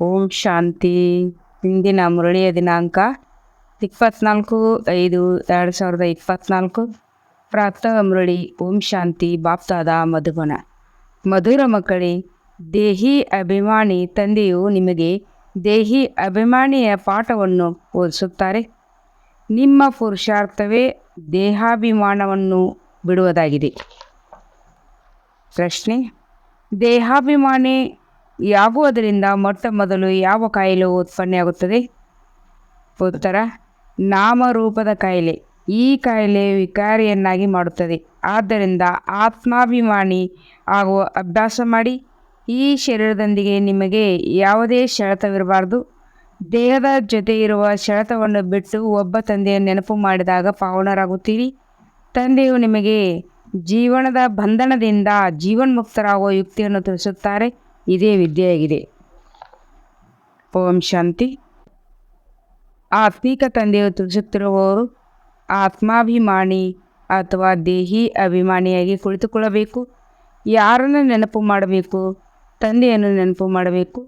ಓಂ ಶಾಂತಿ. ಇಂದಿನ ಮುರಳಿಯ ದಿನಾಂಕ ಇಪ್ಪತ್ನಾಲ್ಕು ಐದು ಎರಡು ಸಾವಿರದ ಇಪ್ಪತ್ನಾಲ್ಕು. ಪ್ರಾತಃ ಮುರಳಿ, ಓಂ ಶಾಂತಿ, ಬಾಪ್ತಾದ, ಮಧುಬನ. ಮಧುರ ಮಕ್ಕಳೇ, ದೇಹಿ ಅಭಿಮಾನಿ ತಂದೆಯು ನಿಮಗೆ ದೇಹಿ ಅಭಿಮಾನಿಯ ಪಾಠವನ್ನು ಓದಿಸುತ್ತಾರೆ. ನಿಮ್ಮ ಪುರುಷಾರ್ಥವೇ ದೇಹಾಭಿಮಾನವನ್ನು ಬಿಡುವುದಾಗಿದೆ. ಪ್ರಶ್ನೆ, ದೇಹಾಭಿಮಾನಿ ಯಾಗುವುದರಿಂದ ಮೊಟ್ಟ ಮೊದಲು ಯಾವ ಕಾಯಿಲೆ ಉತ್ಪನ್ನೆಯಾಗುತ್ತದೆ ಉತ್ತರ, ನಾಮರೂಪದ ಕಾಯಿಲೆ. ಈ ಕಾಯಿಲೆ ವಿಕಾರಿಯನ್ನಾಗಿ ಮಾಡುತ್ತದೆ. ಆದ್ದರಿಂದ ಆತ್ಮಾಭಿಮಾನಿ ಆಗುವ ಅಭ್ಯಾಸ ಮಾಡಿ. ಈ ಶರೀರದೊಂದಿಗೆ ನಿಮಗೆ ಯಾವುದೇ ಸೆಳೆತವಿರಬಾರ್ದು ದೇಹದ ಜೊತೆ ಇರುವ ಸೆಳೆತವನ್ನು ಬಿಟ್ಟು ಒಬ್ಬ ತಂದೆಯ ನೆನಪು ಮಾಡಿದಾಗ ಪಾವನರಾಗುತ್ತೀರಿ. ತಂದೆಯು ನಿಮಗೆ ಜೀವನದ ಬಂಧನದಿಂದ ಜೀವನ್ಮುಕ್ತರಾಗುವ ಯುಕ್ತಿಯನ್ನು ತಿಳಿಸುತ್ತಾರೆ. ಇದೇ ವಿದ್ಯೆಯಾಗಿದೆ. ಓಂ ಶಾಂತಿ. ಆತ್ಮೀಕ ತಂದೆಯು ತಿಳಿಸುತ್ತಿರುವವರು ಆತ್ಮಾಭಿಮಾನಿ ಅಥವಾ ದೇಹಿ ಅಭಿಮಾನಿಯಾಗಿ ಕುಳಿತುಕೊಳ್ಳಬೇಕು. ಯಾರನ್ನು ನೆನಪು ಮಾಡಬೇಕು? ತಂದೆಯನ್ನು ನೆನಪು ಮಾಡಬೇಕು.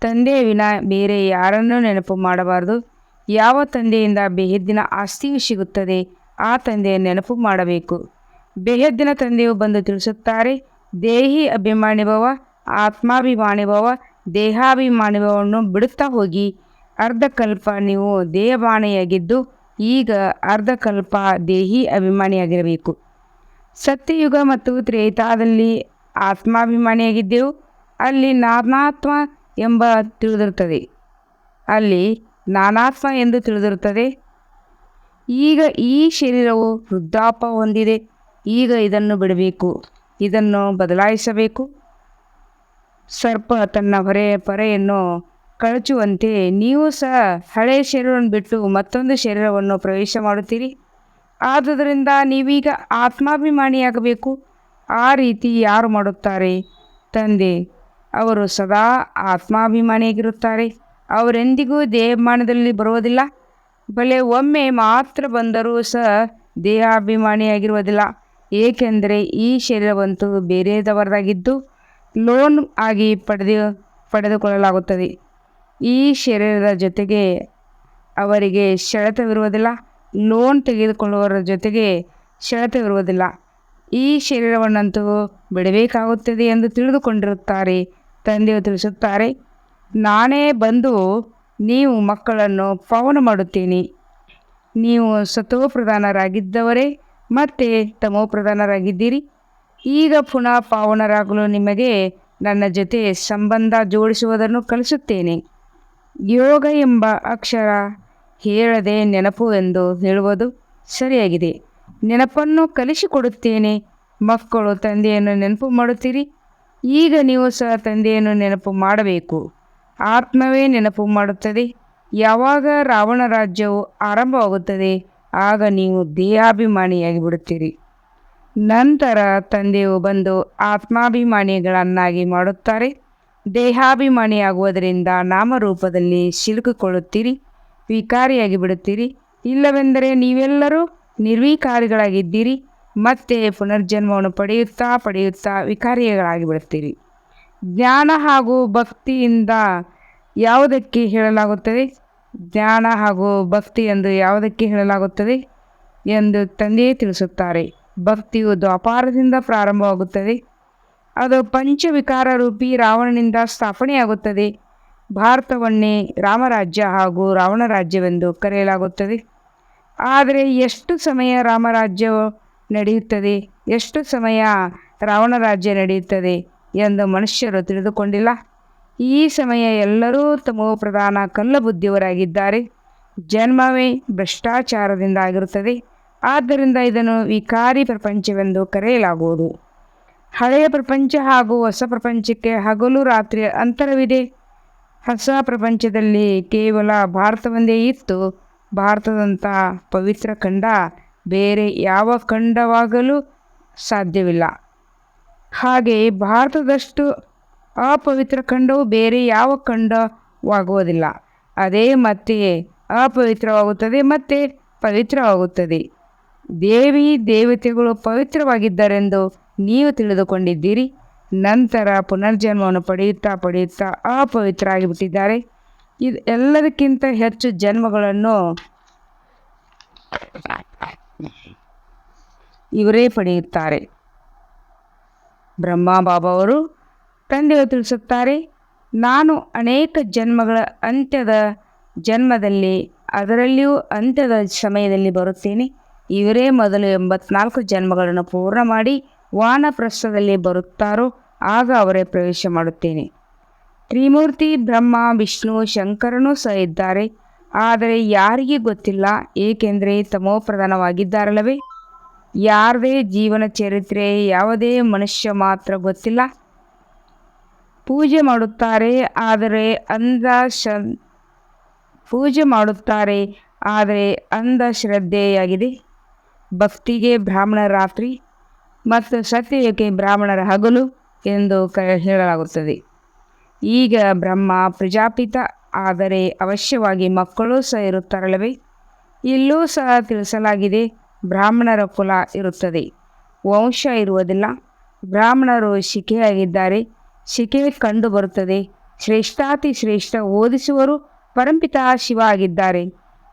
ತಂದೆಯ ವಿನ ಬೇರೆ ಯಾರನ್ನು ನೆನಪು ಮಾಡಬಾರದು? ಯಾವ ತಂದೆಯಿಂದ ಬೆಹೆದ್ದಿನ ಆಸ್ತಿಯು ಸಿಗುತ್ತದೆ? ಆ ತಂದೆಯ ನೆನಪು ಮಾಡಬೇಕು. ಬೆಹೆದ್ದಿನ ತಂದೆಯು ಬಂದು ತಿಳಿಸುತ್ತಾರೆ, ದೇಹಿ ಅಭಿಮಾನಿ ಭವ ಆತ್ಮಾಭಿಮಾನಿ ಭಾವ ದೇಹಾಭಿಮಾನಿ ಭಾವವನ್ನು ಬಿಡುತ್ತಾ ಹೋಗಿ. ಅರ್ಧಕಲ್ಪ ನೀವು ದೇಹಬಾಣಿಯಾಗಿದ್ದು, ಈಗ ಅರ್ಧಕಲ್ಪ ದೇಹಿ ಅಭಿಮಾನಿಯಾಗಿರಬೇಕು. ಸತ್ಯಯುಗ ಮತ್ತು ತ್ರೇತಾದಲ್ಲಿ ಆತ್ಮಾಭಿಮಾನಿಯಾಗಿದ್ದೆವು ಅಲ್ಲಿ ನಾನಾತ್ಮ ಎಂಬ ತಿಳಿದಿರುತ್ತದೆ. ಅಲ್ಲಿ ನಾನಾತ್ಮ ಎಂದು ತಿಳಿದಿರುತ್ತದೆ. ಈಗ ಈ ಶರೀರವು ವೃದ್ಧಾಪ ಹೊಂದಿದೆ. ಈಗ ಇದನ್ನು ಬಿಡಬೇಕು. ಇದನ್ನು ಬದಲಾಯಿಸಬೇಕು. ಸರ್ಪ ತನ್ನ ಹೊರೆ ಪರೆಯನ್ನು ಕಳಚುವಂತೆ ನೀವು ಸಹ ಹಳೆಯ ಶರೀರವನ್ನು ಬಿಟ್ಟು ಮತ್ತೊಂದು ಶರೀರವನ್ನು ಪ್ರವೇಶ ಮಾಡುತ್ತೀರಿ. ಆದುದರಿಂದ ನೀವೀಗ ಆತ್ಮಾಭಿಮಾನಿಯಾಗಬೇಕು. ಆ ರೀತಿ ಯಾರು ಮಾಡುತ್ತಾರೆ? ತಂದೆ, ಅವರು ಸದಾ ಆತ್ಮಾಭಿಮಾನಿಯಾಗಿರುತ್ತಾರೆ. ಅವರೆಂದಿಗೂ ದೇಹಮಾನದಲ್ಲಿ ಬರುವುದಿಲ್ಲ. ಬಲೆ ಒಮ್ಮೆ ಮಾತ್ರ ಬಂದರೂ ಸಹ ದೇಹಾಭಿಮಾನಿಯಾಗಿರುವುದಿಲ್ಲ. ಏಕೆಂದರೆ ಈ ಶರೀರವಂತೂ ಬೇರೆದವರದಾಗಿದ್ದು ಲೋನ್ ಆಗಿ ಪಡೆದು, ಪಡೆದುಕೊಳ್ಳಲಾಗುತ್ತದೆ. ಈ ಶರೀರದ ಜೊತೆಗೆ ಅವರಿಗೆ ಸೆಳೆತವಿರುವುದಿಲ್ಲ ಲೋನ್ ತೆಗೆದುಕೊಳ್ಳುವವರ ಜೊತೆಗೆ ಸೆಳೆತವಿರುವುದಿಲ್ಲ ಈ ಶರೀರವನ್ನಂತೂ ಬಿಡಬೇಕಾಗುತ್ತದೆ ಎಂದು ತಿಳಿದುಕೊಂಡಿರುತ್ತಾರೆ. ತಂದೆಯು ತಿಳಿಸುತ್ತಾರೆ, ನಾನೇ ಬಂದು ನೀವು ಮಕ್ಕಳನ್ನು ಪವನ ಮಾಡುತ್ತೇನೆ. ನೀವು ಸತೋಪ್ರಧಾನರಾಗಿದ್ದವರೇ ಮತ್ತೆ ತಮೋಪ್ರಧಾನರಾಗಿದ್ದೀರಿ. ಈಗ ಪುನಃ ಪಾವನರಾಗಲು ನಿಮಗೆ ನನ್ನ ಜೊತೆ ಸಂಬಂಧ ಜೋಡಿಸುವುದನ್ನು ಕಲಿಸುತ್ತೇನೆ. ಯೋಗ ಎಂಬ ಅಕ್ಷರ ಹೇಳದೆ ನೆನಪು ಎಂದು ಹೇಳುವುದು ಸರಿಯಾಗಿದೆ. ನೆನಪನ್ನು ಕಲಿಸಿಕೊಡುತ್ತೇನೆ. ಮಕ್ಕಳು, ತಂದೆಯನ್ನು ನೆನಪು ಮಾಡುತ್ತೀರಿ. ಈಗ ನೀವು ಸಹ ತಂದೆಯನ್ನು ನೆನಪು ಮಾಡಬೇಕು. ಆತ್ಮವೇ ನೆನಪು ಮಾಡುತ್ತದೆ. ಯಾವಾಗ ರಾವಣ ರಾಜ್ಯವು ಆರಂಭವಾಗುತ್ತದೆ, ಆಗ ನೀವು ದೇಹಾಭಿಮಾನಿಯಾಗಿ ಬಿಡುತ್ತೀರಿ ನಂತರ ತಂದೆಯು ಬಂದು ಆತ್ಮಾಭಿಮಾನಿಗಳನ್ನಾಗಿ ಮಾಡುತ್ತಾರೆ. ದೇಹಾಭಿಮಾನಿಯಾಗುವುದರಿಂದ ನಾಮರೂಪದಲ್ಲಿ ಸಿಲುಕಿಕೊಳ್ಳುತ್ತೀರಿ, ವಿಕಾರಿಯಾಗಿ ಬಿಡುತ್ತೀರಿ. ಇಲ್ಲವೆಂದರೆ ನೀವೆಲ್ಲರೂ ನಿರ್ವಿಕಾರಿಗಳಾಗಿದ್ದೀರಿ, ಮತ್ತೆ ಪುನರ್ಜನ್ಮವನ್ನು ಪಡೆಯುತ್ತಾ ಪಡೆಯುತ್ತಾ ವಿಕಾರಿಗಳಾಗಿ ಬಿಡುತ್ತೀರಿ. ಜ್ಞಾನ ಹಾಗೂ ಭಕ್ತಿಯಿಂದ ಯಾವುದಕ್ಕೆ ಹೇಳಲಾಗುತ್ತದೆ? ಜ್ಞಾನ ಹಾಗೂ ಭಕ್ತಿ ಎಂದು ಯಾವುದಕ್ಕೆ ಹೇಳಲಾಗುತ್ತದೆ ಎಂದು ತಂದೆಯೇ ತಿಳಿಸುತ್ತಾರೆ. ಭಕ್ತಿಯು ದ್ವಾಪಾರದಿಂದ ಪ್ರಾರಂಭವಾಗುತ್ತದೆ. ಅದು ಪಂಚವಿಕಾರ ರೂಪಿ ರಾವಣನಿಂದ ಸ್ಥಾಪನೆಯಾಗುತ್ತದೆ. ಭಾರತವನ್ನೇ ರಾಮರಾಜ್ಯ ಹಾಗೂ ರಾವಣ ರಾಜ್ಯವೆಂದು ಕರೆಯಲಾಗುತ್ತದೆ. ಆದರೆ ಎಷ್ಟು ಸಮಯ ರಾಮರಾಜ್ಯ ನಡೆಯುತ್ತದೆ? ಎಷ್ಟು ಸಮಯ ರಾವಣ ರಾಜ್ಯ ನಡೆಯುತ್ತದೆ ಎಂದು ಮನುಷ್ಯರು ತಿಳಿದುಕೊಂಡಿಲ್ಲ. ಈ ಸಮಯ ಎಲ್ಲರೂ ತಮ್ಮ ಪ್ರಧಾನ ಕಲ್ಲಬುದ್ಧಿಯವರಾಗಿದ್ದಾರೆ. ಜನ್ಮವೇ ಭ್ರಷ್ಟಾಚಾರದಿಂದ ಆಗಿರುತ್ತದೆ. ಆದ್ದರಿಂದ ಇದನ್ನು ವಿಕಾರಿ ಪ್ರಪಂಚವೆಂದು ಕರೆಯಲಾಗುವುದು. ಹಳೆಯ ಪ್ರಪಂಚ ಹಾಗೂ ಹೊಸ ಪ್ರಪಂಚಕ್ಕೆ ಹಗಲು ರಾತ್ರಿಯ ಅಂತರವಿದೆ. ಹೊಸ ಪ್ರಪಂಚದಲ್ಲಿ ಕೇವಲ ಭಾರತವೊಂದೇ ಇತ್ತು. ಭಾರತದಂಥ ಪವಿತ್ರ ಖಂಡ ಬೇರೆ ಯಾವ ಖಂಡವಾಗಲು ಸಾಧ್ಯವಿಲ್ಲ. ಹಾಗೆ ಭಾರತದಷ್ಟು ಅಪವಿತ್ರ ಖಂಡವು ಬೇರೆ ಯಾವ ಖಂಡವಾಗುವುದಿಲ್ಲ. ಅದೇ ಮತ್ತೆ ಅಪವಿತ್ರವಾಗುತ್ತದೆ ಮತ್ತು ಪವಿತ್ರವಾಗುತ್ತದೆ. ದೇವಿ ದೇವತೆಗಳು ಪವಿತ್ರವಾಗಿದ್ದಾರೆಂದು ನೀವು ತಿಳಿದುಕೊಂಡಿದ್ದೀರಿ. ನಂತರ ಪುನರ್ಜನ್ಮವನ್ನು ಪಡೆಯುತ್ತಾ ಪಡೆಯುತ್ತಾ ಅಪವಿತ್ರ ಆಗಿಬಿಟ್ಟಿದ್ದಾರೆ ಇದು ಎಲ್ಲದಕ್ಕಿಂತ ಹೆಚ್ಚು ಜನ್ಮಗಳನ್ನು ಇವರೇ ಪಡೆಯುತ್ತಾರೆ. ಬ್ರಹ್ಮ ಬಾಬಾ ಅವರು ತಂದೆಯು ತಿಳಿಸುತ್ತಾರೆ, ನಾನು ಅನೇಕ ಜನ್ಮಗಳ ಅಂತ್ಯದ ಜನ್ಮದಲ್ಲಿ ಅದರಲ್ಲಿಯೂ ಅಂತ್ಯದ ಸಮಯದಲ್ಲಿ ಬರುತ್ತೇನೆ. ಇವರೇ ಮೊದಲು ಎಂಬತ್ನಾಲ್ಕು ಜನ್ಮಗಳನ್ನು ಪೂರ್ಣ ಮಾಡಿ ವಾನಪ್ರಸ್ಥದಲ್ಲಿ ಬರುತ್ತಾರೋ ಆಗ ಅವರೇ ಪ್ರವೇಶ ಮಾಡುತ್ತೇನೆ. ತ್ರಿಮೂರ್ತಿ, ಬ್ರಹ್ಮ, ವಿಷ್ಣು, ಶಂಕರನೂ ಸಹ ಇದ್ದಾರೆ. ಆದರೆ ಯಾರಿಗೆ ಗೊತ್ತಿಲ್ಲ, ಏಕೆಂದರೆ ತಮೋಪ್ರಧಾನವಾಗಿದ್ದಾರಲ್ಲವೇ? ಯಾರದೇ ಜೀವನ ಚರಿತ್ರೆ, ಯಾವುದೇ ಮನುಷ್ಯ ಮಾತ್ರ ಗೊತ್ತಿಲ್ಲ. ಪೂಜೆ ಮಾಡುತ್ತಾರೆ, ಆದರೆ ಅಂಧ ಶ ಪೂಜೆ ಮಾಡುತ್ತಾರೆ, ಆದರೆ ಅಂಧ ಶ್ರದ್ಧೆಯಾಗಿದೆ. ಭಕ್ತಿಗೆ ಬ್ರಾಹ್ಮಣ ರಾತ್ರಿ ಮತ್ತು ಸತ್ಯಕ್ಕೆ ಬ್ರಾಹ್ಮಣರ ಹಗಲು ಎಂದು ಕ ಹೇಳಲಾಗುತ್ತದೆ. ಈಗ ಬ್ರಹ್ಮ ಪ್ರಜಾಪಿತ, ಆದರೆ ಅವಶ್ಯವಾಗಿ ಮಕ್ಕಳು ಸಹ ಇರುತ್ತಾರಲ್ಲವೇ? ಇಲ್ಲೂ ಸಹ ತಿಳಿಸಲಾಗಿದೆ ಬ್ರಾಹ್ಮಣರ ಕುಲ ಇರುತ್ತದೆ. ವಂಶ ಇರುವುದಿಲ್ಲ. ಬ್ರಾಹ್ಮಣರು ಶಿಖೆಯಾಗಿದ್ದಾರೆ. ಶಿಖೆ ಕಂಡು ಬರುತ್ತದೆ. ಶ್ರೇಷ್ಠಾತಿ ಶ್ರೇಷ್ಠ ಓದಿಸುವರು, ಪರಂಪಿತ ಶಿವ ಆಗಿದ್ದಾರೆ.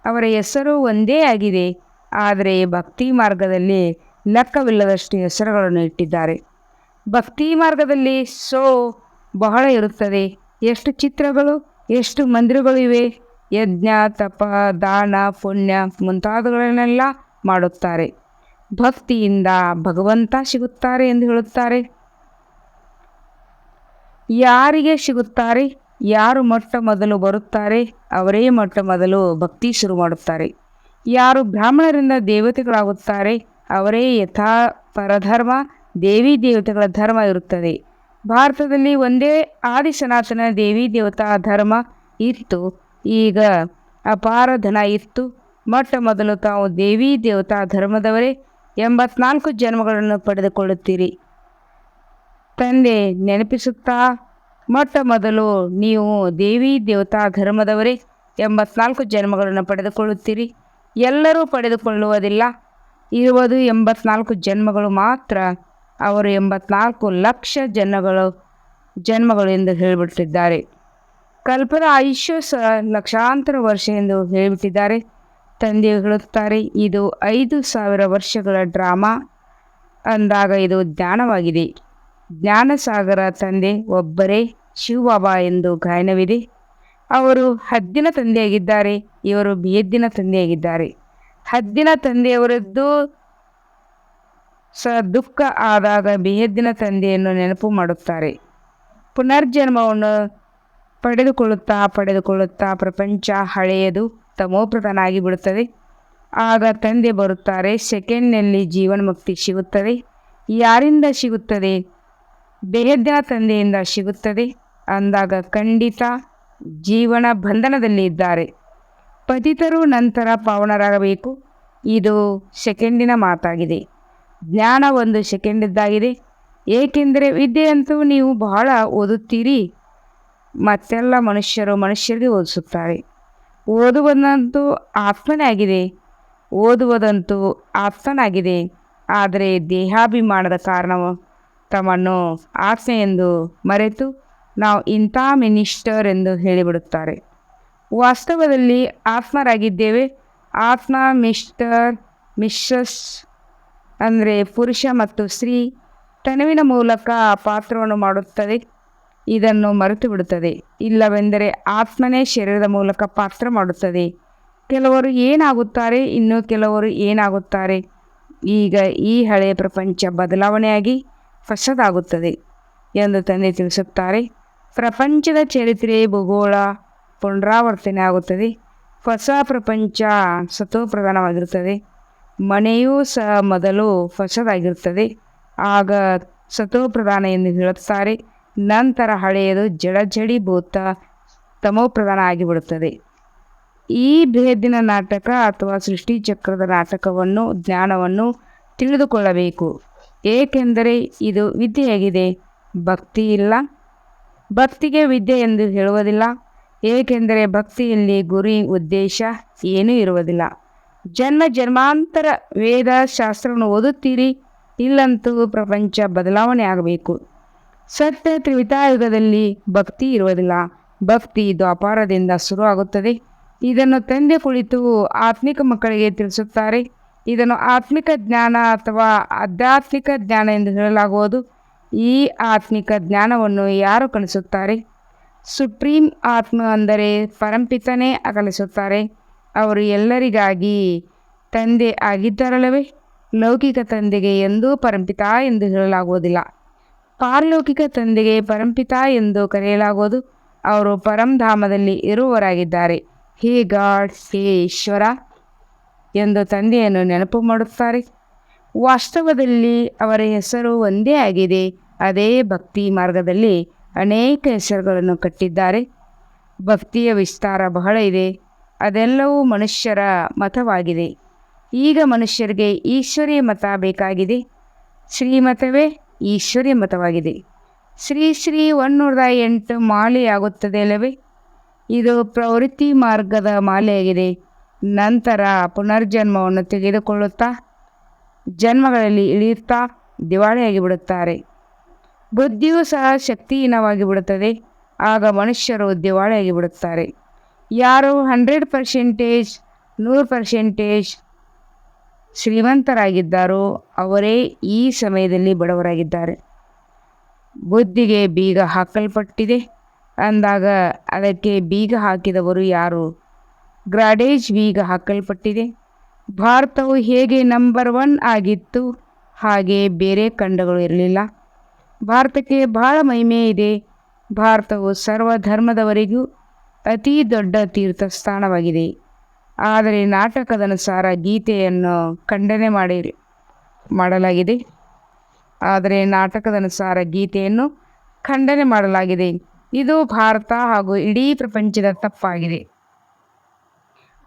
ಅವರ ಹೆಸರು ಒಂದೇ ಆಗಿದೆ. ಆದರೆ ಭಕ್ತಿ ಮಾರ್ಗದಲ್ಲಿ ಲೆಕ್ಕವಿಲ್ಲದಷ್ಟು ಹೆಸರುಗಳನ್ನು ಇಟ್ಟಿದ್ದಾರೆ. ಭಕ್ತಿ ಮಾರ್ಗದಲ್ಲಿ ಸೋ ಬಹಳ ಇರುತ್ತದೆ. ಎಷ್ಟು ಚಿತ್ರಗಳು, ಎಷ್ಟು ಮಂದಿರಗಳು ಇವೆ? ಯಜ್ಞ, ತಪ, ದಾನ, ಪುಣ್ಯ ಮುಂತಾದವುಗಳನ್ನೆಲ್ಲ ಮಾಡುತ್ತಾರೆ. ಭಕ್ತಿಯಿಂದ ಭಗವಂತ ಸಿಗುತ್ತಾರೆ ಎಂದು ಹೇಳುತ್ತಾರೆ. ಯಾರಿಗೆ ಸಿಗುತ್ತಾರೆ? ಯಾರು ಮೊಟ್ಟ ಮೊದಲು ಬರುತ್ತಾರೆ? ಅವರೇ ಮೊಟ್ಟ ಮೊದಲು ಭಕ್ತಿ ಶುರು ಮಾಡುತ್ತಾರೆ. ಯಾರು ಬ್ರಾಹ್ಮಣರಿಂದ ದೇವತೆಗಳಾಗುತ್ತಾರೆ, ಅವರೇ ಯಥಾ ಪರಧರ್ಮ, ದೇವಿ ದೇವತೆಗಳ ಧರ್ಮ ಇರುತ್ತದೆ. ಭಾರತದಲ್ಲಿ ಒಂದೇ ಆದಿ ಸನಾತನ ದೇವಿ ದೇವತಾ ಧರ್ಮ ಇತ್ತು. ಈಗ ಅಪಾರ ಧನ ಇತ್ತು. ಮೊಟ್ಟ ಮೊದಲು ತಾವು ದೇವಿ ದೇವತಾ ಧರ್ಮದವರೇ ಎಂಬತ್ನಾಲ್ಕು ಜನ್ಮಗಳನ್ನು ಪಡೆದುಕೊಳ್ಳುತ್ತೀರಿ. ತಂದೆ, ನೆನಪಿಸುತ್ತಾ? ಮೊಟ್ಟ ಮೊದಲು ನೀವು ದೇವಿ ದೇವತಾ ಧರ್ಮದವರೇ ಎಂಬತ್ನಾಲ್ಕು ಜನ್ಮಗಳನ್ನು ಪಡೆದುಕೊಳ್ಳುತ್ತೀರಿ. ಎಲ್ಲರೂ ಪಡೆದುಕೊಳ್ಳುವುದಿಲ್ಲ. ಇರುವುದು ಎಂಬತ್ನಾಲ್ಕು ಜನ್ಮಗಳು ಮಾತ್ರ. ಅವರು ಎಂಬತ್ನಾಲ್ಕು ಲಕ್ಷ ಜನಗಳು ಜನ್ಮಗಳು ಎಂದು ಹೇಳಿಬಿಟ್ಟಿದ್ದಾರೆ. ಕಲ್ಪದ ಆಯುಷ್ಯ ಸಹ ಲಕ್ಷಾಂತರ ವರ್ಷ ಎಂದು ಹೇಳಿಬಿಟ್ಟಿದ್ದಾರೆ. ತಂದೆ ಹೇಳುತ್ತಾರೆ, ಇದು ಐದು ಸಾವಿರ ವರ್ಷಗಳ ಡ್ರಾಮಾ ಅಂದಾಗ ಇದು ಜ್ಞಾನವಾಗಿದೆ. ಜ್ಞಾನಸಾಗರ ತಂದೆ ಒಬ್ಬರೇ ಶಿವಬಾಬಾ ಎಂದು ಗಾಯನವಿದೆ. ಅವರು ಹದ್ದಿನ ತಂದೆಯಾಗಿದ್ದಾರೆ, ಇವರು ಬಿಯದ್ದಿನ ತಂದೆಯಾಗಿದ್ದಾರೆ. ಹದ್ದಿನ ತಂದೆಯವರದ್ದು ಸ ದುಃಖ ಆದಾಗ ಬೇಹದ್ದಿನ ತಂದೆಯನ್ನು ನೆನಪು ಮಾಡುತ್ತಾರೆ. ಪುನರ್ಜನ್ಮವನ್ನು ಪಡೆದುಕೊಳ್ಳುತ್ತಾ ಪಡೆದುಕೊಳ್ಳುತ್ತಾ ಪ್ರಪಂಚ ಹಳೆಯದು, ತಮೋಪ್ರತನಾಗಿ ಬಿಡುತ್ತದೆ. ಆಗ ತಂದೆ ಬರುತ್ತಾರೆ, ಸೆಕೆಂಡ್ನಲ್ಲಿ ಜೀವನ ಮುಕ್ತಿ ಸಿಗುತ್ತದೆ. ಯಾರಿಂದ ಸಿಗುತ್ತದೆ? ಬೇಹದ್ದಿನ ತಂದೆಯಿಂದ ಸಿಗುತ್ತದೆ. ಅಂದಾಗ ಖಂಡಿತ ಜೀವನ ಬಂಧನದಲ್ಲಿ ಇದ್ದಾರೆ. ಪತಿತರು ನಂತರ ಪಾವನರಾಗಬೇಕು. ಇದು ಸೆಕೆಂಡಿನ ಮಾತಾಗಿದೆ. ಜ್ಞಾನ ಒಂದು ಸೆಕೆಂಡಿದ್ದಾಗಿದೆ ಏಕೆಂದರೆ ವಿದ್ಯೆಯಂತೂ ನೀವು ಬಹಳ ಓದುತ್ತೀರಿ. ಮತ್ತೆಲ್ಲ ಮನುಷ್ಯರು ಮನುಷ್ಯರಿಗೆ ಓದಿಸುತ್ತಾರೆ. ಓದುವುದಂತೂ ಆತ್ಮನೇ ಆಗಿದೆ ಓದುವುದಂತೂ ಆತ್ಮನಾಗಿದೆ ಆದರೆ ದೇಹಾಭಿಮಾನದ ಕಾರಣ ತಮ್ಮನ್ನು ಆತ್ಮ ಎಂದು ಮರೆತು ನಾವು ಇಂಥ ಮಿನಿಸ್ಟರ್ ಎಂದು ಹೇಳಿಬಿಡುತ್ತಾರೆ. ವಾಸ್ತವದಲ್ಲಿ ಆತ್ಮರಾಗಿದ್ದೇವೆ. ಆತ್ಮ, ಮಿಸ್ಟರ್, ಮಿಸ್ಸಸ್ ಅಂದರೆ ಪುರುಷ ಮತ್ತು ಸ್ತ್ರೀ ತನುವಿನ ಮೂಲಕ ಪಾತ್ರವನ್ನು ಮಾಡುತ್ತದೆ. ಇದನ್ನು ಮರೆತು ಬಿಡುತ್ತದೆ ಇಲ್ಲವೆಂದರೆ ಆತ್ಮನೇ ಶರೀರದ ಮೂಲಕ ಪಾತ್ರ ಮಾಡುತ್ತದೆ. ಕೆಲವರು ಏನಾಗುತ್ತಾರೆ? ಇನ್ನು ಕೆಲವರು ಏನಾಗುತ್ತಾರೆ? ಈಗ ಈ ಹಳೆಯ ಪ್ರಪಂಚ ಬದಲಾವಣೆಯಾಗಿ ಹೊಸದಾಗುತ್ತದೆ ಎಂದು ತಂದೆ ತಿಳಿಸುತ್ತಾರೆ. ಪ್ರಪಂಚದ ಚರಿತ್ರೆ ಭೂಗೋಳ ಪುನರಾವರ್ತನೆ ಆಗುತ್ತದೆ. ಹೊಸ ಪ್ರಪಂಚ ಸತೋಪ್ರಧಾನವಾಗಿರುತ್ತದೆ ಮನೆಯೂ ಸಹ ಮೊದಲು ಹೊಸದಾಗಿರುತ್ತದೆ. ಆಗ ಸತೋಪ್ರಧಾನ ಎಂದು ಹೇಳುತ್ತಾರೆ. ನಂತರ ಹಳೆಯದು ಜಡಜಡೀಭೂತ ತಮೋಪ್ರಧಾನ ಆಗಿಬಿಡುತ್ತದೆ. ಈ ಭೇದಿನ ನಾಟಕ ಅಥವಾ ಸೃಷ್ಟಿ ಚಕ್ರದ ನಾಟಕವನ್ನು, ಜ್ಞಾನವನ್ನು ತಿಳಿದುಕೊಳ್ಳಬೇಕು. ಏಕೆಂದರೆ ಇದು ವಿದ್ಯೆಯಾಗಿದೆ. ಭಕ್ತಿ ಇಲ್ಲ. ಭಕ್ತಿಗೆ ವಿದ್ಯೆ ಎಂದು ಹೇಳುವುದಿಲ್ಲ. ಏಕೆಂದರೆ ಭಕ್ತಿಯಲ್ಲಿ ಗುರಿ, ಉದ್ದೇಶ ಏನೂ ಇರುವುದಿಲ್ಲ. ಜನ್ಮ ಜನ್ಮಾಂತರ ವೇದ ಶಾಸ್ತ್ರವನ್ನು ಓದುತ್ತೀರಿ, ಇಲ್ಲಂತೂ ಪ್ರಪಂಚ ಬದಲಾವಣೆ ಆಗಬೇಕು. ಸತ್ಯ ತ್ರಿವಿತಾಯುಗದಲ್ಲಿ ಭಕ್ತಿ ಇರುವುದಿಲ್ಲ. ಭಕ್ತಿ ಇದು ಅಪಾರದಿಂದ ಶುರುವಾಗುತ್ತದೆ. ಇದನ್ನು ತಂದೆ ಕುಳಿತು ಆತ್ಮಿಕ ಮಕ್ಕಳಿಗೆ ತಿಳಿಸುತ್ತಾರೆ. ಇದನ್ನು ಆತ್ಮಿಕ ಜ್ಞಾನ ಅಥವಾ ಆಧ್ಯಾತ್ಮಿಕ ಜ್ಞಾನ ಎಂದು ಹೇಳಲಾಗುವುದು. ಈ ಆತ್ಮಿಕ ಜ್ಞಾನವನ್ನು ಯಾರು ಕಲಿಸುತ್ತಾರೆ? ಸುಪ್ರೀಂ ಆತ್ಮ ಅಂದರೆ ಪರಂಪಿತನೇ ಕಲಿಸುತ್ತಾರೆ ಅವರು ಎಲ್ಲರಿಗಾಗಿ ತಂದೆ ಆಗಿದ್ದಾರಲ್ಲವೇ? ಲೌಕಿಕ ತಂದೆಗೆ ಎಂದೂ ಪರಂಪಿತ ಎಂದು ಹೇಳಲಾಗುವುದಿಲ್ಲ. ಪಾರಲೌಕಿಕ ತಂದೆಗೆ ಪರಂಪಿತ ಎಂದು ಕರೆಯಲಾಗುವುದು. ಅವರು ಪರಂಧಾಮದಲ್ಲಿ ಇರುವವರಾಗಿದ್ದಾರೆ. ಹೇ ಗಾಡ್, ಹೇ ಈಶ್ವರ ಎಂದು ತಂದೆಯನ್ನು ನೆನಪು ಮಾಡುತ್ತಾರೆ. ವಾಸ್ತವದಲ್ಲಿ ಅವರ ಹೆಸರು ಒಂದೇ ಆಗಿದೆ. ಅದೇ ಭಕ್ತಿ ಮಾರ್ಗದಲ್ಲಿ ಅನೇಕ ಹೆಸರುಗಳನ್ನು ಕಟ್ಟಿದ್ದಾರೆ. ಭಕ್ತಿಯ ವಿಸ್ತಾರ ಬಹಳ ಇದೆ. ಅದೆಲ್ಲವೂ ಮನುಷ್ಯರ ಮತವಾಗಿದೆ. ಈಗ ಮನುಷ್ಯರಿಗೆ ಈಶ್ವರಿಯ ಮತ ಬೇಕಾಗಿದೆ. ಶ್ರೀಮತವೇ, ಈಶ್ವರಿಯ ಮತವಾಗಿದೆ. ಶ್ರೀ ಶ್ರೀ ಒನ್ನೂರದ ಎಂಟು ಮಾಲೆಯಾಗುತ್ತದೆ ಅಲ್ಲವೇ? ಇದು ಪ್ರವೃತ್ತಿ ಮಾರ್ಗದ ಮಾಲೆಯಾಗಿದೆ. ನಂತರ ಪುನರ್ಜನ್ಮವನ್ನು ತೆಗೆದುಕೊಳ್ಳುತ್ತಾ ಜನ್ಮಗಳಲ್ಲಿ ಇಳಿಯುತ್ತಾ ದಿವಾಳಿಯಾಗಿ ಬಿಡುತ್ತಾರೆ ಬುದ್ಧಿಯೂ ಸಹ ಶಕ್ತಿಹೀನವಾಗಿ ಬಿಡುತ್ತದೆ ಆಗ ಮನುಷ್ಯರು ದಿವಾಳಿಯಾಗಿ ಬಿಡುತ್ತಾರೆ ಯಾರು ಹಂಡ್ರೆಡ್ ಪರ್ಸೆಂಟೇಜ್, ನೂರು ಪರ್ಸೆಂಟೇಜ್ ಶ್ರೀಮಂತರಾಗಿದ್ದಾರೋ ಅವರೇ ಈ ಸಮಯದಲ್ಲಿ ಬಡವರಾಗಿದ್ದಾರೆ. ಬುದ್ಧಿಗೆ ಬೀಗ ಹಾಕಲ್ಪಟ್ಟಿದೆ. ಅಂದಾಗ ಅದಕ್ಕೆ ಬೀಗ ಹಾಕಿದವರು ಯಾರು? ಗ್ರಾಡೇಜ್ ಬೀಗ ಹಾಕಲ್ಪಟ್ಟಿದೆ. ಭಾರತವು ಹೇಗೆ ನಂಬರ್ ಒನ್ ಆಗಿತ್ತು? ಹಾಗೆ ಬೇರೆ ಖಂಡಗಳು ಇರಲಿಲ್ಲ. ಭಾರತಕ್ಕೆ ಬಹಳ ಮಹಿಮೆ ಇದೆ. ಭಾರತವು ಸರ್ವ ಧರ್ಮದವರಿಗೂ ಅತಿ ದೊಡ್ಡ ತೀರ್ಥಸ್ಥಾನವಾಗಿದೆ. ಆದರೆ ನಾಟಕದನುಸಾರ ಗೀತೆಯನ್ನು ಖಂಡನೆ ಮಾಡಿ, ಮಾಡಲಾಗಿದೆ. ಆದರೆ ನಾಟಕದನುಸಾರ ಗೀತೆಯನ್ನು ಖಂಡನೆ ಮಾಡಲಾಗಿದೆ. ಇದು ಭಾರತ ಹಾಗೂ ಇಡೀ ಪ್ರಪಂಚದ ತಪ್ಪಾಗಿದೆ.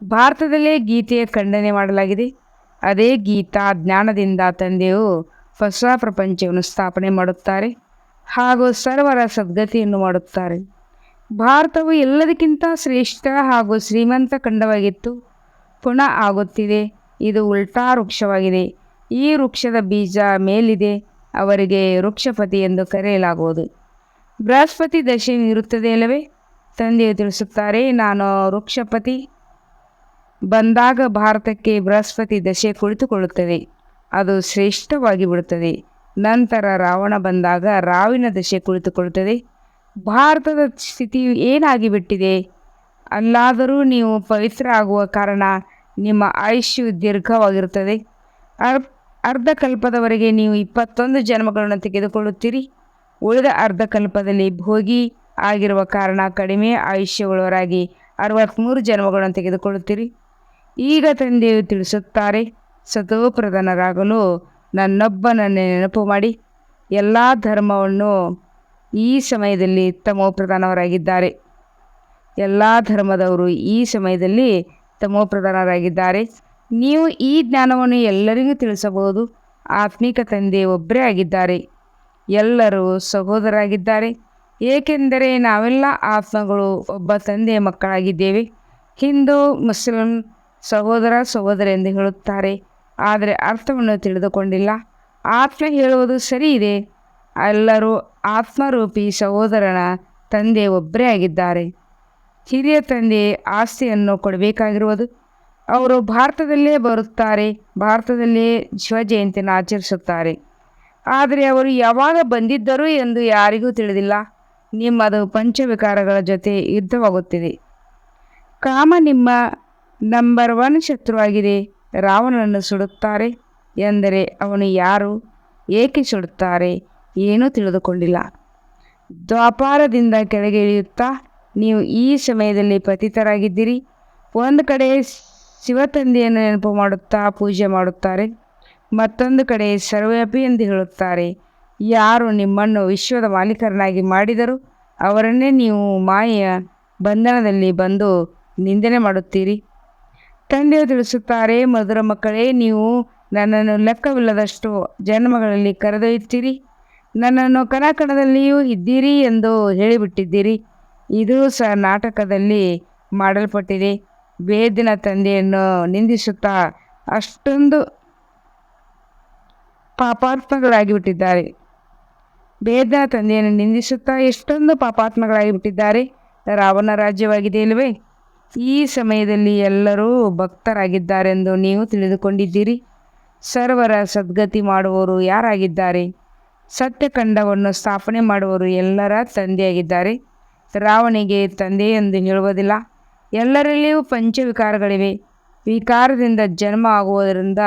ಭಾರತದಲ್ಲೇ ಗೀತೆಯ ಖಂಡನೆ ಮಾಡಲಾಗಿದೆ. ಅದೇ ಗೀತಾ ಜ್ಞಾನದಿಂದ ತಂದೆಯು ಹೊಸ ಪ್ರಪಂಚವನ್ನು ಸ್ಥಾಪನೆ ಮಾಡುತ್ತಾರೆ ಹಾಗೂ ಸರ್ವರ ಸದ್ಗತಿಯನ್ನು ಮಾಡುತ್ತಾರೆ. ಭಾರತವು ಎಲ್ಲದಕ್ಕಿಂತ ಶ್ರೇಷ್ಠ ಹಾಗೂ ಶ್ರೀಮಂತ ಖಂಡವಾಗಿತ್ತು. ಪುನಃ ಆಗುತ್ತಿದೆ. ಇದು ಉಲ್ಟಾ ವೃಕ್ಷವಾಗಿದೆ. ಈ ವೃಕ್ಷದ ಬೀಜ ಮೇಲಿದೆ. ಅವರಿಗೆ ವೃಕ್ಷಪತಿ ಎಂದು ಕರೆಯಲಾಗುವುದು. ಬೃಹಸ್ಪತಿ ದಶೆ ಇರುತ್ತದೆ ಅಲ್ಲವೇ? ತಂದೆಯು ತಿಳಿಸುತ್ತಾರೆ, ನಾನು ವೃಕ್ಷಪತಿ. ಬಂದಾಗ ಭಾರತಕ್ಕೆ ಬೃಹಸ್ಪತಿ ದಶೆ ಕುಳಿತುಕೊಳ್ಳುತ್ತದೆ. ಅದು ಶ್ರೇಷ್ಠವಾಗಿ ಬಿಡುತ್ತದೆ. ನಂತರ ರಾವಣ ಬಂದಾಗ ರಾವಿನ ದಶೆ ಕುಳಿತುಕೊಳ್ಳುತ್ತದೆ. ಭಾರತದ ಸ್ಥಿತಿ ಏನಾಗಿಬಿಟ್ಟಿದೆ ಅಲ್ಲಾದರೂ ನೀವು ಪವಿತ್ರ ಆಗುವ ಕಾರಣ ನಿಮ್ಮ ಆಯುಷ್ಯು ದೀರ್ಘವಾಗಿರುತ್ತದೆ. ಅರ್ ಅರ್ಧ ಕಲ್ಪದವರೆಗೆ ನೀವು ಇಪ್ಪತ್ತೊಂದು ಜನ್ಮಗಳನ್ನು ತೆಗೆದುಕೊಳ್ಳುತ್ತೀರಿ. ಉಳಿದ ಅರ್ಧ ಕಲ್ಪದಲ್ಲಿ ಭೋಗಿ ಆಗಿರುವ ಕಾರಣ ಕಡಿಮೆ ಆಯುಷ್ಯವುಳ್ಳವರಾಗಿ ಅರವತ್ತ್ಮೂರು ಜನ್ಮಗಳನ್ನು ತೆಗೆದುಕೊಳ್ಳುತ್ತೀರಿ. ಈಗ ತಂದೆಯು ತಿಳಿಸುತ್ತಾರೆ ಸತೋಪ್ರಧಾನರಾಗಲು ನನ್ನೊಬ್ಬನನ್ನೇ ನೆನಪು ಮಾಡಿ. ಎಲ್ಲ ಧರ್ಮವನ್ನು ಈ ಸಮಯದಲ್ಲಿ ತಮೋಪ್ರಧಾನವರಾಗಿದ್ದಾರೆ. ಎಲ್ಲ ಧರ್ಮದವರು ಈ ಸಮಯದಲ್ಲಿ ತಮೋಪ್ರಧಾನರಾಗಿದ್ದಾರೆ. ನೀವು ಈ ಜ್ಞಾನವನ್ನು ಎಲ್ಲರಿಗೂ ತಿಳಿಸಬಹುದು. ಆತ್ಮಿಕ ತಂದೆ ಒಬ್ಬರೇ ಆಗಿದ್ದಾರೆ. ಎಲ್ಲರೂ ಸಹೋದರಾಗಿದ್ದಾರೆ ಏಕೆಂದರೆ ನಾವೆಲ್ಲ ಆತ್ಮಗಳು ಒಬ್ಬ ತಂದೆಯ ಮಕ್ಕಳಾಗಿದ್ದೇವೆ. ಹಿಂದೂ, ಮುಸ್ಲಿಂ ಸಹೋದರ ಸಹೋದರ ಎಂದು ಹೇಳುತ್ತಾರೆ. ಆದರೆ ಅರ್ಥವನ್ನು ತಿಳಿದುಕೊಂಡಿಲ್ಲ. ಆತ್ಮ ಹೇಳುವುದು ಸರಿ ಇದೆ. ಎಲ್ಲರೂ ಆತ್ಮರೂಪಿ ಸಹೋದರನ ತಂದೆ ಒಬ್ಬರೇ ಆಗಿದ್ದಾರೆ. ಹಿರಿಯ ತಂದೆ ಆಸ್ತಿಯನ್ನು ಕೊಡಬೇಕಾಗಿರುವುದು. ಅವರು ಭಾರತದಲ್ಲೇ ಬರುತ್ತಾರೆ. ಭಾರತದಲ್ಲೇ ಶಿವ ಜಯಂತಿಯನ್ನು ಆಚರಿಸುತ್ತಾರೆ. ಆದರೆ ಅವರು ಯಾವಾಗ ಬಂದಿದ್ದರು ಎಂದು ಯಾರಿಗೂ ತಿಳಿದಿಲ್ಲ. ನಿಮ್ಮದು ಪಂಚವಿಕಾರಗಳ ಜೊತೆ ಯುದ್ಧವಾಗುತ್ತಿದೆ. ಕಾಮ ನಿಮ್ಮ ನಂಬರ್ ಒನ್ ಶತ್ರುವಾಗಿದೆ. ರಾವಣನನ್ನು ಸುಡುತ್ತಾರೆ ಎಂದರೆ ಅವನು ಯಾರು? ಏಕೆ ಸುಡುತ್ತಾರೆ? ಏನೂ ತಿಳಿದುಕೊಂಡಿಲ್ಲ. ದ್ವಾಪಾರದಿಂದ ಕೆಳಗೆ ಇಳಿಯುತ್ತಾ ನೀವು ಈ ಸಮಯದಲ್ಲಿ ಪತಿತರಾಗಿದ್ದೀರಿ. ಒಂದು ಕಡೆ ಶಿವತಂದೆಯನ್ನು ನೆನಪು ಮಾಡುತ್ತಾ ಪೂಜೆ ಮಾಡುತ್ತಾರೆ. ಮತ್ತೊಂದು ಕಡೆ ಸರ್ವವ್ಯಾಪಿ ಎಂದು ಹೇಳುತ್ತಾರೆ. ಯಾರು ನಿಮ್ಮನ್ನು ವಿಶ್ವದ ಮಾಲೀಕರನ್ನಾಗಿ ಮಾಡಿದರು ಅವರನ್ನೇ ನೀವು ಮಾಯೆಯ ಬಂಧನದಲ್ಲಿ ಬಂದು ನಿಂದನೆ ಮಾಡುತ್ತೀರಿ. ತಂದೆಯು ತಿಳಿಸುತ್ತಾರೆ, ಮಧುರ ಮಕ್ಕಳೇ, ನೀವು ನನ್ನನ್ನು ಲೆಕ್ಕವಿಲ್ಲದಷ್ಟು ಜನ್ಮಗಳಲ್ಲಿ ಕರೆದೊಯ್ಯುತ್ತೀರಿ. ನನ್ನನ್ನು ಕನಕಣದಲ್ಲಿಯೂ ಇದ್ದೀರಿ ಎಂದು ಹೇಳಿಬಿಟ್ಟಿದ್ದೀರಿ. ಇದು ಸಹ ನಾಟಕದಲ್ಲಿ ಮಾಡಲ್ಪಟ್ಟಿದೆ. ಬೇದಿನ ತಂದೆಯನ್ನು ನಿಂದಿಸುತ್ತಾ ಅಷ್ಟೊಂದು ಪಾಪಾತ್ಮಗಳಾಗಿಬಿಟ್ಟಿದ್ದಾರೆ. ಬೇದಿನ ತಂದೆಯನ್ನು ನಿಂದಿಸುತ್ತಾ ಎಷ್ಟೊಂದು ಪಾಪಾತ್ಮಗಳಾಗಿಬಿಟ್ಟಿದ್ದಾರೆ. ರಾವಣ ರಾಜ್ಯವಾಗಿದೆ ಇಲ್ಲವೇ ಈ ಸಮಯದಲ್ಲಿ ಎಲ್ಲರೂ ಭಕ್ತರಾಗಿದ್ದಾರೆಂದು ನೀವು ತಿಳಿದುಕೊಂಡಿದ್ದೀರಿ. ಸರ್ವರ ಸದ್ಗತಿ ಮಾಡುವವರು ಯಾರಾಗಿದ್ದಾರೆ? ಸತ್ಯಖಂಡವನ್ನು ಸ್ಥಾಪನೆ ಮಾಡುವವರು ಎಲ್ಲರ ತಂದೆಯಾಗಿದ್ದಾರೆ. ರಾವಣಿಗೆ ತಂದೆ ಎಂದು ಹೇಳುವುದಿಲ್ಲ. ಎಲ್ಲರಲ್ಲಿಯೂ ಪಂಚವಿಕಾರಗಳಿವೆ. ವಿಕಾರದಿಂದ ಜನ್ಮ ಆಗುವುದರಿಂದ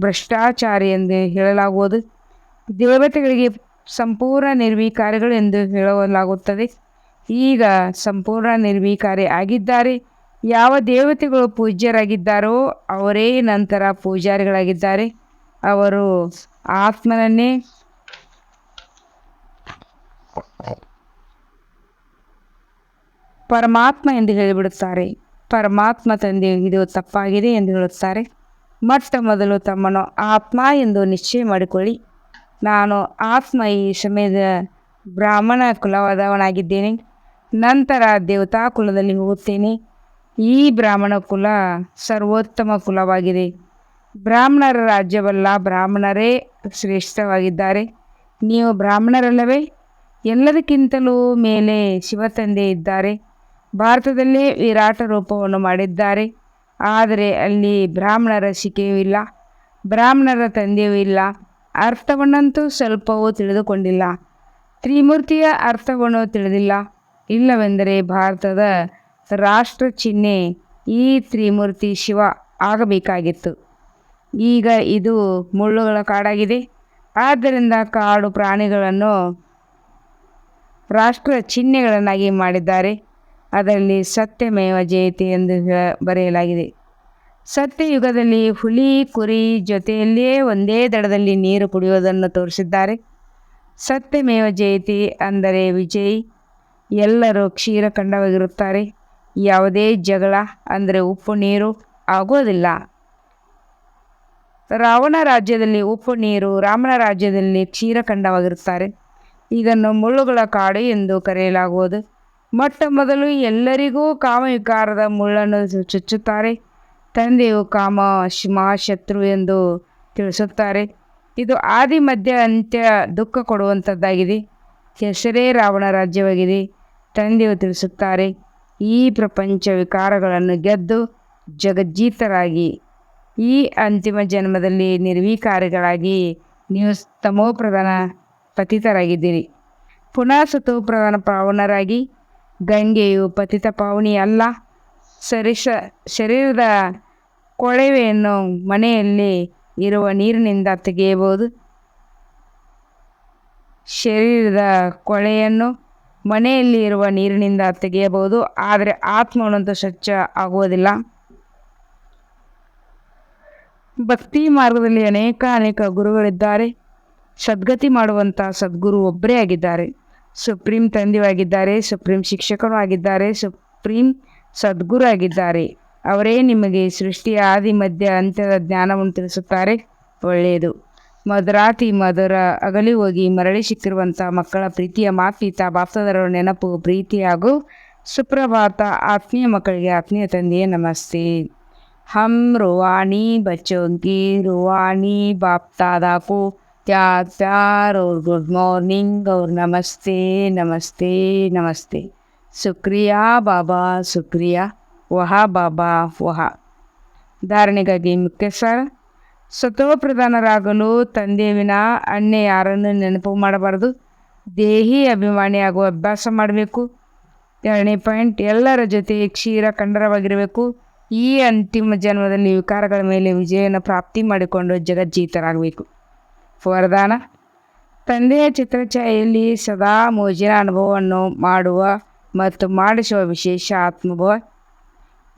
ಭ್ರಷ್ಟಾಚಾರಿ ಎಂದು ಹೇಳಲಾಗುವುದು. ದೇವತೆಗಳಿಗೆ ಸಂಪೂರ್ಣ ನಿರ್ವಿಕಾರಿಗಳು ಎಂದು ಹೇಳಲಾಗುತ್ತದೆ. ಈಗ ಸಂಪೂರ್ಣ ನಿರ್ವಿಕಾರಿ ಆಗಿದ್ದಾರೆ. ಯಾವ ದೇವತೆಗಳು ಪೂಜ್ಯರಾಗಿದ್ದಾರೋ ಅವರೇ ನಂತರ ಪೂಜಾರಿಗಳಾಗಿದ್ದಾರೆ. ಅವರು ಆತ್ಮನನ್ನೇ ಪರಮಾತ್ಮ ಎಂದು ಹೇಳಿಬಿಡುತ್ತಾರೆ. ಪರಮಾತ್ಮ ತಂದೆ ಇದು ತಪ್ಪಾಗಿದೆ ಎಂದು ಹೇಳುತ್ತಾರೆ. ಮೊಟ್ಟ ಮೊದಲು ತಮ್ಮನ್ನು ಆತ್ಮ ಎಂದು ನಿಶ್ಚಯ ಮಾಡಿಕೊಳ್ಳಿ. ನಾನು ಆತ್ಮ ಈ ಸಮಯದ ಬ್ರಾಹ್ಮಣ ಕುಲವಾದವನಾಗಿದ್ದೇನೆ. ನಂತರ ದೇವತಾ ಕುಲದಲ್ಲಿ ಹೋಗುತ್ತೇನೆ. ಈ ಬ್ರಾಹ್ಮಣ ಕುಲ ಸರ್ವೋತ್ತಮ ಕುಲವಾಗಿದೆ. ಬ್ರಾಹ್ಮಣರ ರಾಜ್ಯವಲ್ಲ ಬ್ರಾಹ್ಮಣರೇ ಶ್ರೇಷ್ಠವಾಗಿದ್ದಾರೆ. ನೀವು ಬ್ರಾಹ್ಮಣರಲ್ಲವೇ? ಎಲ್ಲದಕ್ಕಿಂತಲೂ ಮೇಲೆ ಶಿವತಂದೆ ಇದ್ದಾರೆ. ಭಾರತದಲ್ಲೇ ವಿರಾಟ ರೂಪವನ್ನು ಮಾಡಿದ್ದಾರೆ. ಆದರೆ ಅಲ್ಲಿ ಬ್ರಾಹ್ಮಣರ ಶಿಕೆಯೂ ಇಲ್ಲ. ಬ್ರಾಹ್ಮಣರ ತಂದೆಯೂ ಇಲ್ಲ. ಅರ್ಥವನ್ನಂತೂ ಸ್ವಲ್ಪವೂ ತಿಳಿದುಕೊಂಡಿಲ್ಲ. ತ್ರಿಮೂರ್ತಿಯ ಅರ್ಥವನ್ನು ತಿಳಿದಿಲ್ಲ. ಇಲ್ಲವೆಂದರೆ ಭಾರತದ ರಾಷ್ಟ್ರ ಚಿಹ್ನೆ ಈ ತ್ರಿಮೂರ್ತಿ ಶಿವ ಆಗಬೇಕಾಗಿತ್ತು. ಈಗ ಇದು ಮುಳ್ಳುಗಳ ಕಾಡಾಗಿದೆ. ಆದ್ದರಿಂದ ಕಾಡು ಪ್ರಾಣಿಗಳನ್ನು ರಾಷ್ಟ್ರ ಚಿಹ್ನೆಗಳನ್ನಾಗಿ ಮಾಡಿದ್ದಾರೆ. ಅದರಲ್ಲಿ ಸತ್ಯಮೇವ ಜಯತಿ ಎಂದು ಬರೆಯಲಾಗಿದೆ. ಸತ್ಯಯುಗದಲ್ಲಿ ಹುಲಿ, ಕುರಿ ಜೊತೆಯಲ್ಲಿಯೇ ಒಂದೇ ದಡದಲ್ಲಿ ನೀರು ಕುಡಿಯುವುದನ್ನು ತೋರಿಸಿದ್ದಾರೆ. ಸತ್ಯಮೇವ ಜಯತಿ ಅಂದರೆ ವಿಜಯ್. ಎಲ್ಲರೂ ಕ್ಷೀರಖಂಡವಾಗಿರುತ್ತಾರೆ. ಯಾವುದೇ ಜಗಳ ಅಂದರೆ ಉಪ್ಪು, ನೀರು ಆಗೋದಿಲ್ಲ. ರಾವಣ ರಾಜ್ಯದಲ್ಲಿ ಉಪ್ಪು, ನೀರು, ರಾಮನ ರಾಜ್ಯದಲ್ಲಿ ಕ್ಷೀರಖಂಡವಾಗಿರುತ್ತಾರೆ ಇದನ್ನು ಮುಳ್ಳುಗಳ ಕಾಡು ಎಂದು ಕರೆಯಲಾಗುವುದು. ಮೊಟ್ಟ ಮೊದಲು ಎಲ್ಲರಿಗೂ ಕಾಮವಿಕಾರದ ಮುಳ್ಳನ್ನು ಚುಚ್ಚುತ್ತಾರೆ. ತಂದೆಯು ಕಾಮ ಮಹಾಶತ್ರು ಎಂದು ತಿಳಿಸುತ್ತಾರೆ. ಇದು ಆದಿ, ಮಧ್ಯ, ಅಂತ್ಯ ದುಃಖ ಕೊಡುವಂಥದ್ದಾಗಿದೆ. ಹೆಸರೇ ರಾವಣ ರಾಜ್ಯವಾಗಿದೆ, ತಂದೆಯು ತಿಳಿಸುತ್ತಾರೆ. ಈ ಪ್ರಪಂಚ ವಿಕಾರಗಳನ್ನು ಗೆದ್ದು ಜಗಜ್ಜೀತರಾಗಿ, ಈ ಅಂತಿಮ ಜನ್ಮದಲ್ಲಿ ನಿರ್ವಿಕಾರಿಗಳಾಗಿ ನೀವು ತಮೋಪ್ರಧಾನ ಪತಿತರಾಗಿದ್ದೀರಿ. ಪುನಃ ಸತೋಪ್ರಧಾನ ಪಾವನರಾಗಿ, ಗಂಗೆಯು ಪತಿತ ಪಾವನಿ ಅಲ್ಲ ಸರಿಸ ಶರೀರದ ಕೊಳವೆಯನ್ನು ಮನೆಯಲ್ಲಿ ಇರುವ ನೀರಿನಿಂದ ತೆಗೆಯಬಹುದು. ಶರೀರದ ಕೊಳೆಯನ್ನು ಮನೆಯಲ್ಲಿ ಇರುವ ನೀರಿನಿಂದ ತೆಗೆಯಬಹುದು, ಆದರೆ ಆತ್ಮವನ್ನು ಸ್ವಚ್ಛ ಆಗುವುದಿಲ್ಲ. ಭಕ್ತಿ ಮಾರ್ಗದಲ್ಲಿ ಅನೇಕ ಅನೇಕ ಗುರುಗಳಿದ್ದಾರೆ. ಸದ್ಗತಿ ಮಾಡುವಂಥ ಸದ್ಗುರು ಒಬ್ಬರೇ ಆಗಿದ್ದಾರೆ. ಸುಪ್ರೀಂ ತಂದೆಯಾಗಿದ್ದಾರೆ ಸುಪ್ರೀಂ ಶಿಕ್ಷಕರು ಆಗಿದ್ದಾರೆ, ಸುಪ್ರೀಂ ಸದ್ಗುರು ಆಗಿದ್ದಾರೆ. ಅವರೇ ನಿಮಗೆ ಸೃಷ್ಟಿಯ ಆದಿ ಮಧ್ಯ ಅಂತ್ಯದ ಜ್ಞಾನವನ್ನು ತಿಳಿಸುತ್ತಾರೆ. ಒಳ್ಳೆಯದು. ಮಧುರಾತಿ ಮಧುರ ಅಗಲಿ ಹೋಗಿ ಮರಳಿ ಸಿಕ್ಕಿರುವಂಥ ಮಕ್ಕಳ ಪ್ರೀತಿಯ ಮಾತ್ಪಿತ ಬಾಪ್ತದರ ನೆನಪು ಪ್ರೀತಿ ಹಾಗೂ ಸುಪ್ರಭಾತ ಆತ್ಮೀಯ ಮಕ್ಕಳಿಗೆ ಆತ್ಮೀಯ ತಂದೆಯೇ ನಮಸ್ತೆ हम रूहानी बच्चों की रूहानी बाप दादा को प्यार प्यार और गुड मॉर्निंग और नमस्ते नमस्ते नमस्ते शुक्रिया बाबा शुक्रिया वह बाबಾ ವಹ ಧಾರಣೆಗಾಗಿ ಮುಖ್ಯ ಸರ್ ಸತೋಪ್ರಧಾನರಾಗಲು ತಂದೆಯ ವಿನ ಅಣ್ಣೆ ಯಾರನ್ನು ನೆನಪು ಮಾಡಬಾರದು. ದೇಹಿ ಅಭಿಮಾನಿಯಾಗುವ ಅಭ್ಯಾಸ ಮಾಡಬೇಕು. ಎರಡನೇ ಪಾಯಿಂಟ್, ಎಲ್ಲರ ಜೊತೆ ಕ್ಷೀರ ಕಂಡರವಾಗಿರಬೇಕು. ಈ ಅಂತಿಮ ಜನ್ಮದಲ್ಲಿ ವಿಕಾರಗಳ ಮೇಲೆ ವಿಜಯನ ಪ್ರಾಪ್ತಿ ಮಾಡಿಕೊಂಡು ಜಗಜ್ಜೀತರಾಗಬೇಕು. ವರದಾನ, ತಂದೆಯ ಚಿತ್ರಛಾಯೆಯಲ್ಲಿ ಸದಾ ಮೋಜಿನ ಅನುಭವವನ್ನು ಮಾಡುವ ಮತ್ತು ಮಾಡಿಸುವ ವಿಶೇಷ ಆತ್ಮಭವ.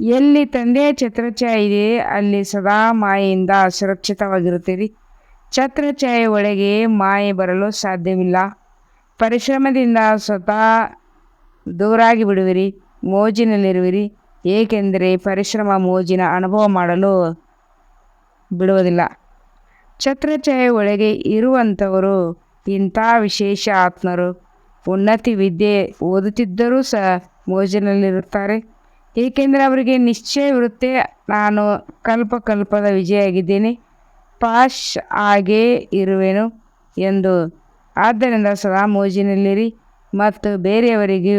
ಎಲ್ಲಿ ತಂದೆ ಛತ್ರಛಾಯ ಇದೆ ಅಲ್ಲಿ ಸದಾ ಮಾಯೆಯಿಂದ ಸುರಕ್ಷಿತವಾಗಿರುತ್ತೀರಿ. ಛತ್ರಛಾಯೆ ಒಳಗೆ ಮಾಯೆ ಬರಲು ಸಾಧ್ಯವಿಲ್ಲ. ಪರಿಶ್ರಮದಿಂದ ಸ್ವತಃ ದೂರಾಗಿ ಬಿಡುವಿರಿ, ಮೋಜಿನಲ್ಲಿರುವಿರಿ. ಏಕೆಂದರೆ ಪರಿಶ್ರಮ ಮೋಜಿನ ಅನುಭವ ಮಾಡಲು ಬಿಡುವುದಿಲ್ಲ. ಛತ್ರಛಾಯೆ ಒಳಗೆ ಇರುವಂಥವರು ಇಂಥ ವಿಶೇಷ ಆತ್ಮರು. ಉನ್ನತಿ ವಿದ್ಯೆ ಓದುತ್ತಿದ್ದರೂ ಸಹ ಮೋಜಿನಲ್ಲಿರುತ್ತಾರೆ. ಏಕೆಂದರೆ ಅವರಿಗೆ ನಿಶ್ಚಯವಿರುತ್ತೆ ನಾನು ಕಲ್ಪ ಕಲ್ಪದ ವಿಜಯ ಆಗಿದ್ದೇನೆ ಪಾಶ್ ಆಗೇ ಇರುವೆನು ಎಂದು. ಆದ್ದರಿಂದ ಸದಾ ಮೋಜಿನಲ್ಲಿರಿ ಮತ್ತು ಬೇರೆಯವರಿಗೂ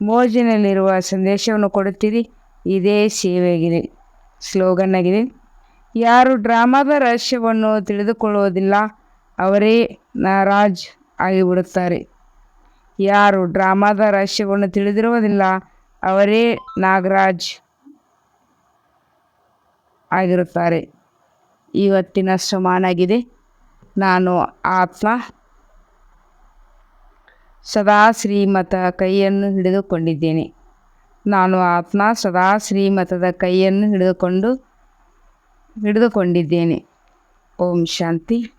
ಮೋಜಿನಲ್ಲಿರುವ ಸಂದೇಶವನ್ನು ಕೊಡುತ್ತೀರಿ. ಇದೇ ಸೇವೆಯಾಗಿದೆ ಸ್ಲೋಗನ್ ಆಗಿದೆ ಯಾರು ಡ್ರಾಮಾದ ರಹಸ್ಯವನ್ನು ತಿಳಿದುಕೊಳ್ಳುವುದಿಲ್ಲ, ಅವರೇ ನಾರಾಜ್ ಆಗಿಬಿಡುತ್ತಾರೆ. ಯಾರು ಡ್ರಾಮಾದ ರಹಸ್ಯವನ್ನು ತಿಳಿದಿರುವುದಿಲ್ಲ ಅವರೇ ನಾಗರಾಜ್ ಆಗಿರುತ್ತಾರೆ. ಇವತ್ತಿನ ಸಮಾನಾಗಿದೆ ನಾನು ಆತ್ಮ. ಸದಾ ಶ್ರೀಮತ ಕೈಯನ್ನು ಹಿಡಿದುಕೊಂಡಿದ್ದೇನೆ. ನಾನು ಆತ್ಮ. ಸದಾ ಶ್ರೀಮತದ ಕೈಯನ್ನು ಹಿಡಿದುಕೊಂಡು, ಹಿಡಿದುಕೊಂಡಿದ್ದೇನೆ. ಓಂ ಶಾಂತಿ.